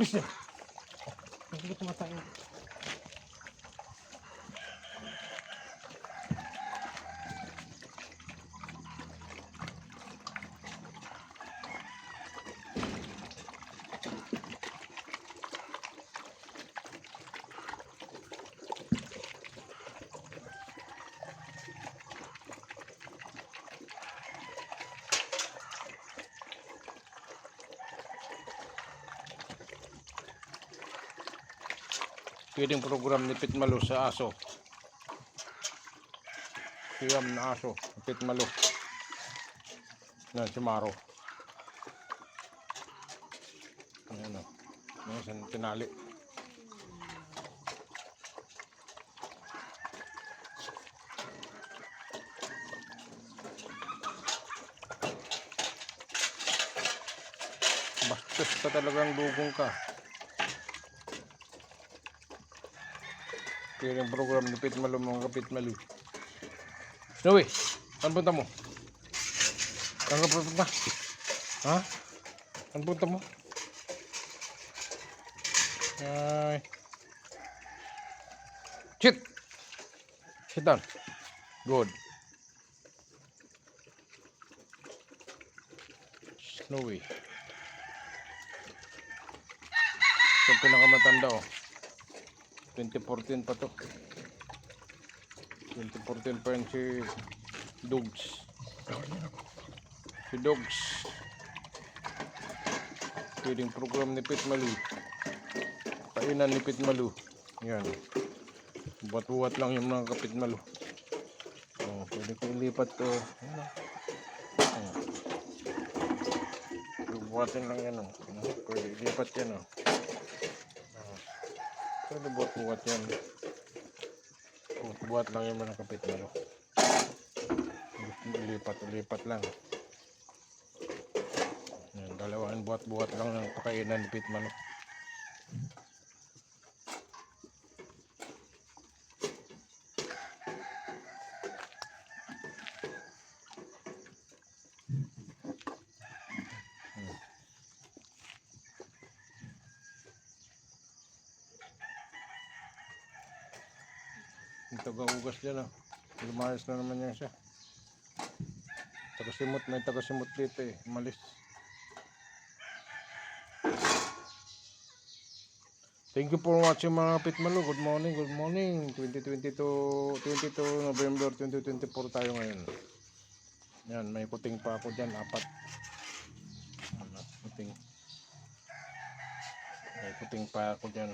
Christian! Oh, hindi ka tumatay. Pwedeng program ni Pitmalo sa aso. Siyam na aso. Pitmalo. Yan, si Maro. Ayan o. Ayan, saan tinali. Bastos ka talagang dugong ka. Kaya yung program ni Pitmalo mga kapitmalo. Snowy, saan punta mo? Saan ka punta? Ha? Saan punta mo? Ay. Sit! Sit down. Good. Snowy. Ito pinakamatanda oh. 2014 pa to. 2014 pa yun si Dogs. Si Dogs. Pwedeng program ni Pit Malu. Kainan ni Pit Malu. Yan. Buwat-buwat lang yung mga kapit Malu. Oh, pwede ko ilipat to. Yan oh. buwatin lang yan oh. pwede ilipat yan oh. Pwede buat-buat yan. Buat-buat lang yung mga kapit malo. Lipat-lipat lang. Yan, dalawaan buat-buat lang ng pakainan pit malo. Yung taga-ugas dyan ah. Lumayas na naman yan siya. Taga-simot, may taga-simot dito eh. Malis. Thank you for watching mga Pitmalo. Good morning, good morning. 2022, 22 November 2024 tayo ngayon. Yan, may kuting pa ako dyan. Apat. Ano, kuting. May kuting pa ako dyan.